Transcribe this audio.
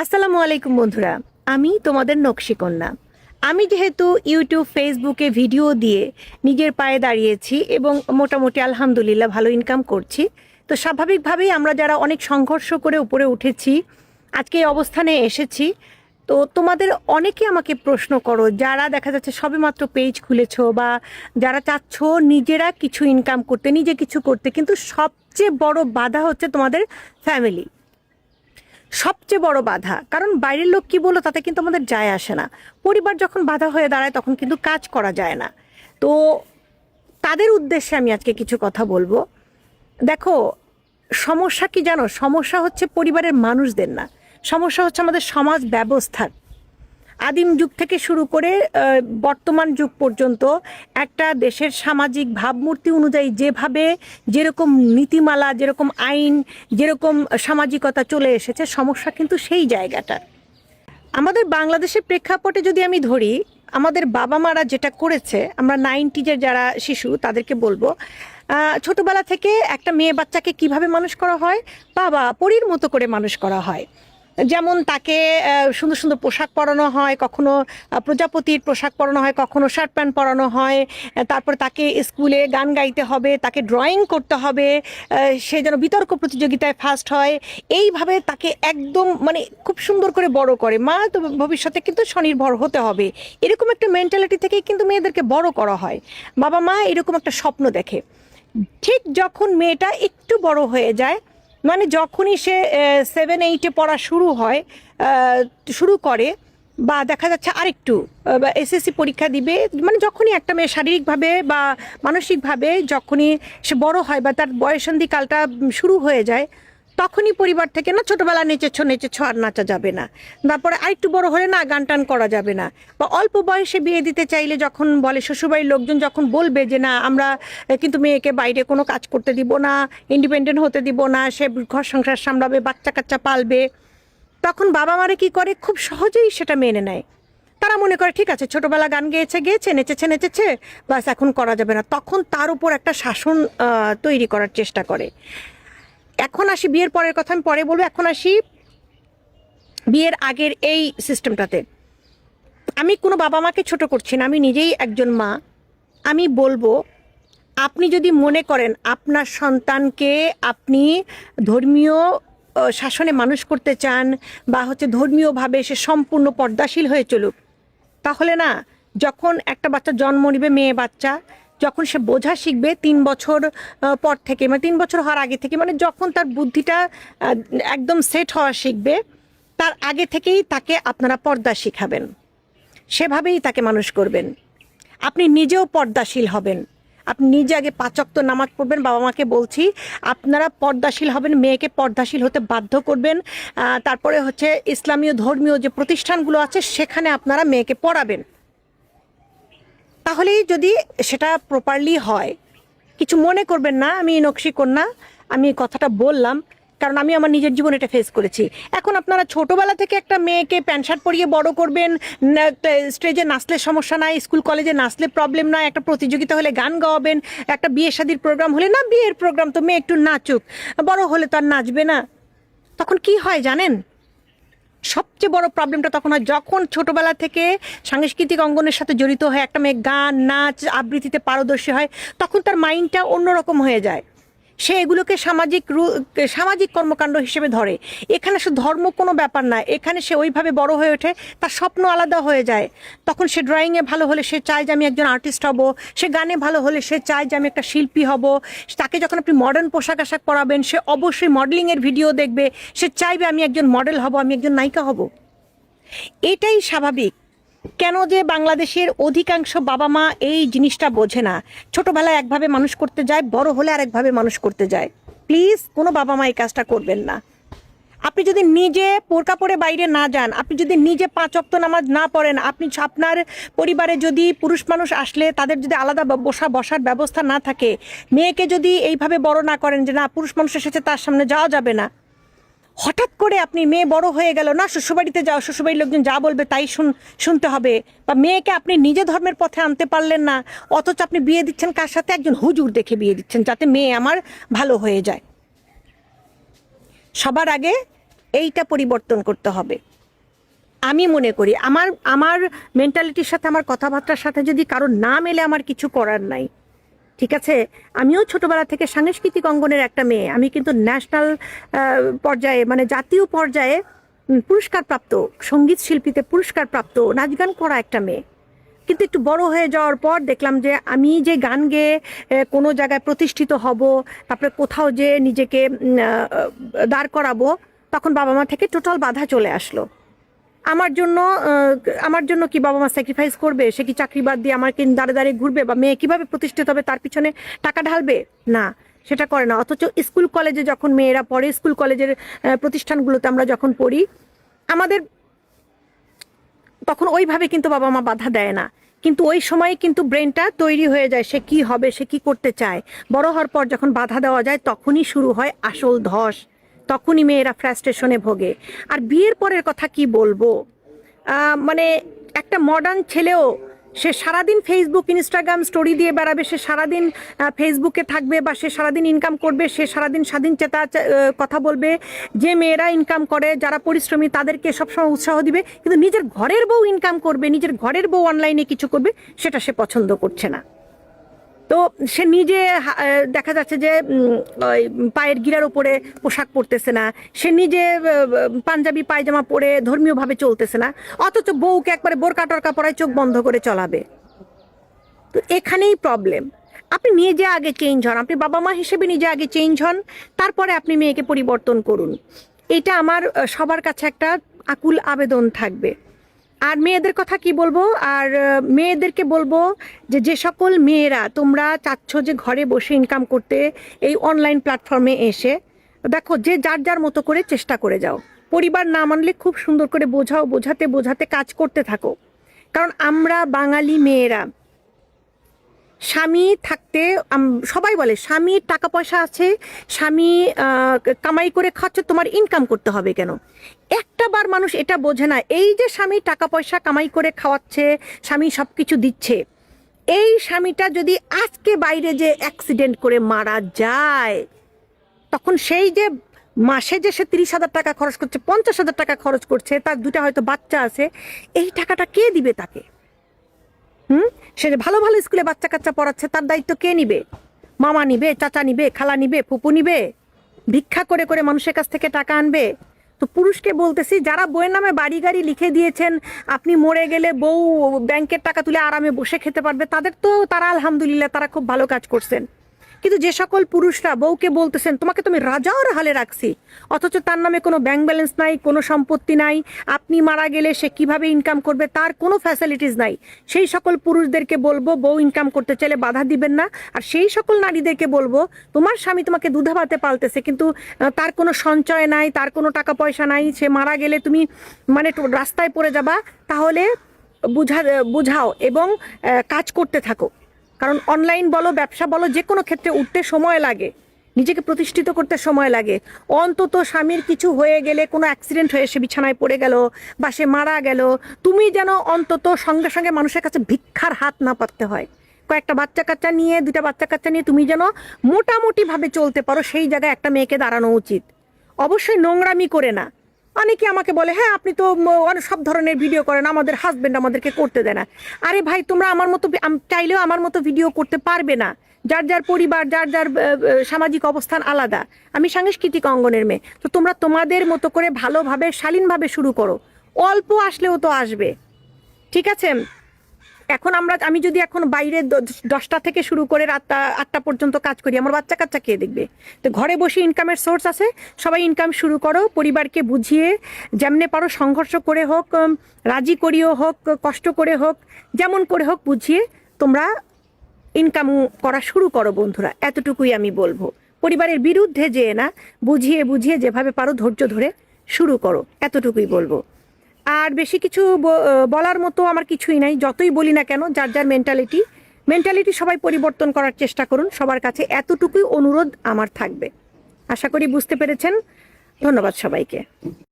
আসসালামু আলাইকুম, বন্ধুরা। আমি তোমাদের নকশিকন্যা আমি যেহেতু ইউটিউব ফেসবুকে ভিডিও দিয়ে নিজের পায়ে দাঁড়িয়েছি এবং মোটামুটি আলহামদুলিল্লাহ ভালো ইনকাম করছি, তো স্বাভাবিকভাবেই আমরা যারা অনেক সংঘর্ষ করে উপরে উঠেছি, আজকে এই অবস্থানে এসেছি, তো তোমাদের অনেকে আমাকে প্রশ্ন করো, যারা দেখা যাচ্ছে সবেমাত্র পেজ খুলেছো বা যারা চাচ্ছ নিজেরা কিছু ইনকাম করতে, নিজে কিছু করতে, কিন্তু সবচেয়ে বড় বাধা হচ্ছে তোমাদের ফ্যামিলি সবচেয়ে বড় বাধা। কারণ বাইরের লোক কি বলো তাতে কিন্তু আমাদের যায় আসে না। পরিবার যখন বাধা হয়ে দাঁড়ায় তখন কিন্তু কাজ করা যায় না। তো তাদের উদ্দেশ্যে আমি আজকে কিছু কথা বলব। দেখো, সমস্যা কি জানো? সমস্যা হচ্ছে পরিবারের মানুষদের না। সমস্যা হচ্ছে আমাদের সমাজ ব্যবস্থার। আদিম যুগ থেকে শুরু করে বর্তমান যুগ পর্যন্ত একটা দেশের সামাজিক ভাবমূর্তি অনুযায়ী যেভাবে যেরকম নীতিমালা, যেরকম আইন, যেরকম সামাজিকতা চলে এসেছে, সমস্যা কিন্তু সেই জায়গাটার। আমাদের বাংলাদেশের প্রেক্ষাপটে যদি আমি ধরি, আমাদের বাবা মারা যেটা করেছে, আমরা নাইনটিজের যারা শিশু, তাদেরকে বলব ছোটবেলা থেকে একটা মেয়ে বাচ্চাকে কীভাবে মানুষ করা হয়? বাবা, পরীর মতো করে মানুষ করা হয়। যেমন তাকে সুন্দর সুন্দর পোশাক পরানো হয়, কখনো প্রজাপতির পোশাক পরানো হয়, কখনো শার্ট প্যান্ট পরানো হয় তারপর তাকে স্কুলে গান গাইতে হবে, তাকে ড্রয়িং করতে হবে সে যেন বিতর্ক প্রতিযোগিতায় ফার্স্ট হয়। এইভাবে তাকে একদম মানে খুব সুন্দর করে বড় করে। মা তো ভবিষ্যতে কিন্তু স্বনির্ভর হতে হবে। এরকম একটা মেন্টালিটি থেকেই কিন্তু মেয়েদেরকে বড় করা হয়। বাবা মা এরকম একটা স্বপ্ন দেখে। ঠিক যখন মেয়েটা একটু বড় হয়ে যায় মানে যখনই সে সেভেন এইটে পড়া শুরু হয় শুরু করে বা দেখা যাচ্ছে আরেকটু এসএসসি পরীক্ষা দিবে মানে যখনই একটা মেয়ে শারীরিকভাবে বা মানসিকভাবে যখনই সে বড় হয় বা তার বয়সন্ধিকালটা শুরু হয়ে যায় তখনই পরিবার থেকে না ছোটবেলা নেচেছ নেচেছ আর নাচা যাবে না। তারপরে আরেকটু বড় হলে না গান টান করা যাবে না। বা অল্প বয়সে বিয়ে দিতে চাইলে যখন বলে শ্বশুরবাড়ির লোকজন যখন বলবে যে, না, আমরা কিন্তু মেয়েকে বাইরে কোনো কাজ করতে দিব না ইন্ডিপেন্ডেন্ট হতে দিব না, সে ঘর সংসার সামলাবে, বাচ্চা কাচ্চা পালবে। তখন বাবা মারা কি করে? খুব সহজেই সেটা মেনে নেয়। তারা মনে করে, ঠিক আছে, ছোটবেলা গান গেয়েছে গেয়েছে, নেচেছে নেচেছে বাস এখন করা যাবে না। তখন তার উপর একটা শাসন তৈরি করার চেষ্টা করে। এখন আসি বিয়ের পরের কথা, আমি পরে বলব, এখন আসি বিয়ের আগের এই সিস্টেমটাতে আমি কোনো বাবা মাকে ছোট করছি না, আমি নিজেই একজন মা। আমি বলব, আপনি যদি মনে করেন আপনার সন্তানকে আপনি ধর্মীয় শাসনে মানুষ করতে চান বা হচ্ছে ধর্মীয়ভাবে সে সম্পূর্ণ পর্দাশীল হয়ে চলুক, তাহলে না, যখন একটা বাচ্চা জন্ম নিবে, মেয়ে বাচ্চা যখন সে বোঝা শিখবে তিন বছর পর থেকে মানে তিন বছর হওয়ার আগে থেকে মানে যখন তার বুদ্ধিটা একদম সেট হওয়া শিখবে, তার আগে থেকেই তাকে আপনারা পর্দা শিখাবেন। সেভাবেই তাকে মানুষ করবেন। আপনি নিজেও পর্দাশীল হবেন। আপনি নিজে আগে পাচক্ত নামাজ পড়বেন বাবা মাকে বলছি, আপনারা পর্দাশীল হবেন, মেয়েকে পর্দাশীল হতে বাধ্য করবেন তারপরে হচ্ছে ইসলামীয় ধর্মীয় যে প্রতিষ্ঠানগুলো আছে, সেখানে আপনারা মেয়েকে পড়াবেন। তাহলেই যদি সেটা প্রপারলি হয়, কিছু মনে করবেন না, আমি নকশি কন্যা, আমি কথাটা বললাম, কারণ আমি আমার নিজের জীবন এটা ফেস করেছি। এখন আপনারা ছোটবেলা থেকে একটা মেয়েকে প্যান্ট শার্ট পরিয়ে বড় করবেন স্টেজে নাচলে সমস্যা নাই স্কুল কলেজে নাচলে প্রবলেম নয় একটা প্রতিযোগিতা হলে গান গাওয়াবেন, একটা বিয়ে শাদির প্রোগ্রাম হলে না, বিয়ের প্রোগ্রাম তো মেয়ে একটু নাচুক, বড় হলে তো আর নাচবে না। তখন কি হয় জানেন? সবচেয়ে বড় প্রবলেমটা তখন হয় যখন ছোটবেলা থেকে সাংস্কৃতিক অঙ্গনের সাথে জড়িত হয় একটা মেয়ে গান, নাচ, আবৃত্তিতে পারদর্শী হয়, তখন তার মাইন্ডটা অন্যরকম হয়ে যায়। সে এগুলোকে সামাজিক সামাজিক কর্মকাণ্ড হিসেবে ধরে। এখানে সে ধর্ম কোনো ব্যাপার না। এখানে সে ওইভাবে বড় হয়ে ওঠে, তার স্বপ্ন আলাদা হয়ে যায়। তখন সে ড্রয়িংয়ে ভালো হলে সে চায় যে আমি একজন আর্টিস্ট হব। সে গানে ভালো হলে সে চায় যে আমি একটা শিল্পী হব। তাকে যখন আপনি মডার্ন পোশাক আশাক পরাবেন, সে অবশ্যই মডেলিংয়ের ভিডিও দেখবে। সে চাইবে আমি একজন মডেল হব, আমি একজন নায়িকা হব। এটাই স্বাভাবিক। কেন যে বাংলাদেশের অধিকাংশ বাবা মা এই জিনিসটা বোঝে না? ছোটবেলায় একভাবে মানুষ করতে যায়, বড় হলে আরেকভাবে মানুষ করতে যায়। প্লিজ, কোনো বাবা মা এই কাজটা করবেন না। আপনি যদি নিজে পোরকা পরে বাইরে না যান, আপনি যদি নিজে পাঁচ অক্ত নামাজ না পড়েন, আপনি আপনার পরিবারে যদি পুরুষ মানুষ আসলে তাদের যদি আলাদা বসা বসার ব্যবস্থা না থাকে, মেয়েকে যদি এইভাবে বড় না করেন যে, না, পুরুষ মানুষ এসেছে, তার সামনে যাওয়া যাবে না। হঠাৎ করে আপনি মেয়ে বড় হয়ে গেল, না? শ্বশুরবাড়িতে যাও, শ্বশুরবাড়ির লোকজন যা বলবে তাই শুন শুনতে হবে। বা মেয়েকে আপনি নিজে ধর্মের পথে আনতে পারলেন না, অথচ আপনি বিয়ে দিচ্ছেন কার সাথে? একজন হুজুর দেখে বিয়ে দিচ্ছেন, যাতে মেয়ে আমার ভালো হয়ে যায়। সবার আগে এইটা পরিবর্তন করতে হবে। আমি মনে করি, আমার আমার মেন্টালিটির সাথে, আমার কথাবার্তার সাথে যদি কারও না মেলে, আমার কিছু করার নাই। ঠিক আছে? আমিও ছোটবেলা থেকে সাংস্কৃতিক অঙ্গনের একটা মেয়ে। আমি কিন্তু ন্যাশনাল পর্যায়ে মানে জাতীয় পর্যায়ে পুরস্কারপ্রাপ্ত, সংগীত শিল্পীতে পুরস্কারপ্রাপ্ত, নাচ গান করা একটা মেয়ে। কিন্তু একটু বড় হয়ে যাওয়ার পর দেখলাম যে আমি যে গান গেয়ে কোনো জায়গায় প্রতিষ্ঠিত হব, তারপরে কোথাও যে নিজেকে দাঁড় করাবো, তখন বাবা মা থেকে টোটাল বাধা চলে আসলো। আমার জন্য আমার জন্য কি বাবা মা স্যাক্রিফাইস করবে? সে কি চাকরি বাদ দিয়ে আমাকে দাঁড়ে দাঁড়িয়ে ঘুরবে? বা মেয়ে কীভাবে প্রতিষ্ঠিত হবে? তার পিছনে টাকা ঢালবে? না, সেটা করে না। অথচ স্কুল কলেজে যখন মেয়েরা পড়ে স্কুল কলেজের প্রতিষ্ঠানগুলোতে আমরা যখন পড়ি, আমাদের তখন ওইভাবে কিন্তু বাবা মা বাধা দেয় না। কিন্তু ওই সময় কিন্তু ব্রেনটা তৈরি হয়ে যায়, সে কি হবে, সে কি করতে চায়? বড় হওয়ার পর যখন বাধা দেওয়া যায়, তখনই শুরু হয় আসল ধস। তখনই মেয়েরা ফ্রাস্ট্রেশনে ভোগে। আর বিয়ের পরের কথা কি বলব? মানে একটা মডার্ন ছেলেও সে সারাদিন ফেসবুক ইনস্টাগ্রাম স্টোরি দিয়ে বেড়াবে, সে সারাদিন ফেসবুকে থাকবে বা সে সারাদিন ইনকাম করবে, সে সারাদিন স্বাধীন চেতা কথা বলবে। যে মেয়েরা ইনকাম করে, যারা পরিশ্রমী, তাদেরকে সবসময় উৎসাহ দিবে। কিন্তু নিজের ঘরের বউ ইনকাম করবে, নিজের ঘরের বউ অনলাইনে কিছু করবে, সেটা সে পছন্দ করছে না। তো সে নিজে দেখা যাচ্ছে যে ওই পায়ের গিরার উপরে পোশাক পরতেছে না। সে নিজে পাঞ্জাবি, পায়জামা পরে ধর্মীয়ভাবে চলতেছে না। অথচ বউকে একবারে বোরকা টরকা পরায় চোখ বন্ধ করে চলাবে। তো এখানেই প্রবলেম আপনি নিজে আগে চেঞ্জ হন। আপনি বাবা মা হিসেবে নিজে আগে চেঞ্জ হন। তারপরে আপনি মেয়েকে পরিবর্তন করুন। এটা আমার সবার কাছে একটা আকুল আবেদন থাকবে। আর মেয়েদের কথা কি বলব? আর মেয়েদেরকে বলব যে যে সকল মেয়েরা তোমরা চাচ্ছ যে ঘরে বসে ইনকাম করতে এই অনলাইন প্ল্যাটফর্মে এসে, দেখো যে যার যার মতো করে চেষ্টা করে যাও। পরিবার না মানলে খুব সুন্দর করে বোঝাও, বোঝাতে বোঝাতে কাজ করতে থাকো। কারণ আমরা বাঙালি মেয়েরা স্বামী থাকতে সবাই বলে স্বামীর টাকা পয়সা আছে, স্বামী কামাই করে খাচ্ছে, তোমার ইনকাম করতে হবে কেন? একটা বার মানুষ এটা বোঝে না, এই যে স্বামী টাকা পয়সা কামাই করে খাওয়াচ্ছে, স্বামী সব কিছু দিচ্ছে, এই স্বামীটা যদি আজকে বাইরে যে অ্যাক্সিডেন্ট করে মারা যায়, তখন সেই যে মাসে যে সে তিরিশ হাজার টাকা খরচ করছে, পঞ্চাশ হাজার টাকা খরচ করছে, তার দুটা হয়তো বাচ্চা আছে, এই টাকাটা কে দিবে তাকে? হুম? সে ভালো ভালো স্কুলে বাচ্চা কাচ্চা পড়াচ্ছে, তার দায়িত্ব কে নিবে? মামা নিবে, চাচা নিবে, খালা নিবে, ফুপু নিবে? ভিক্ষা করে করে মানুষের কাছ থেকে টাকা আনবে? তো পুরুষকে বলতেছি, যারা বইয়ের নামে বাড়ি গাড়ি লিখে দিয়েছেন, আপনি মরে গেলে বউ ব্যাংকের টাকা তুলে আরামে বসে খেতে পারবে, তাদের তো তারা আলহামদুলিল্লাহ তারা খুব ভালো কাজ করছেন। কিন্তু যে সকল পুরুষরা বউকে বলতেছেন, তোমাকে তুমি রাজার হালে রাখছি, অথচ তার নামে কোনো ব্যাংক ব্যালেন্স নাই, কোনো সম্পত্তি নাই, আপনি মারা গেলে সে কীভাবে ইনকাম করবে, তার কোনো ফ্যাসিলিটিস নাই। সেই সকল পুরুষদেরকে বলব, বউ ইনকাম করতে চাইলে বাধা দিবেন না। আর সেই সকল নারীদেরকে বলব, তোমার স্বামী তোমাকে দুধা ভাতে পালতেছে, কিন্তু তার কোনো সঞ্চয় নাই, তার কোনো টাকা পয়সা নাই, সে মারা গেলে তুমি মানে রাস্তায় পড়ে যাবা, তাহলে বুঝা, বুঝাও এবং কাজ করতে থাকো। কারণ অনলাইন বলো, ব্যবসা বলো যে কোনো ক্ষেত্রে উঠতে সময় লাগে। নিজেকে প্রতিষ্ঠিত করতে সময় লাগে। অন্তত স্বামীর কিছু হয়ে গেলে, কোনো অ্যাক্সিডেন্ট হয়ে সে বিছানায় পড়ে গেল বা সে মারা গেল, তুমি যেন অন্তত সঙ্গে সঙ্গে মানুষের কাছে ভিক্ষার হাত না পাততে হয়। কয়েকটা বাচ্চা কাচ্চা নিয়ে দুটা বাচ্চা কাচ্চা নিয়ে তুমি যেন মোটামুটিভাবে চলতে পারো, সেই জায়গায় একটা মেয়েকে দাঁড়ানো উচিত। অবশ্যই নোংরামি করে না। অনেকে আমাকে বলে হ্যাঁ আপনি তো অনেক সব ধরনের ভিডিও করেন, আমাদের হাজব্যান্ড আমাদেরকে করতে দেয় না। আরে ভাই, তোমরা আমার মতো চাইলেও আমার মতো ভিডিও করতে পারবে না। যার যার পরিবার, যার যার সামাজিক অবস্থান আলাদা। আমি সাংস্কৃতিক অঙ্গনের মেয়ে। তো তোমরা তোমাদের মতো করে ভালোভাবে, শালীনভাবে শুরু করো। অল্প আসলেও তো আসবে। ঠিক আছে? এখন আমরা, আমি যদি এখন বাইরে দশটা থেকে শুরু করে রাতটা, আটটা পর্যন্ত কাজ করি, আমার বাচ্চা কাচ্চা কে দেখবে? তো ঘরে বসে ইনকামের সোর্স আছে, সবাই ইনকাম শুরু করো, পরিবারকে বুঝিয়ে, যেমনে পারো সংঘর্ষ করে হোক রাজি করিও হোক, কষ্ট করে হোক, যেমন করে হোক বুঝিয়ে তোমরা ইনকাম করা শুরু করো বন্ধুরা, এতটুকুই আমি বলব। পরিবারের বিরুদ্ধে যেয়ে না, বুঝিয়ে বুঝিয়ে যেভাবে পারো ধৈর্য ধরে শুরু করো, এতটুকুই বলব। আর বেশি কিছু বলার মতো আমার কিছুই নাই, যতই বলি না কেন, যার যার মেন্টালিটি মেন্টালিটি সবাই পরিবর্তন করার চেষ্টা করুন, সবার কাছে এতটুকুই অনুরোধ আমার থাকবে। আশা করি বুঝতে পেরেছেন। ধন্যবাদ সবাইকে।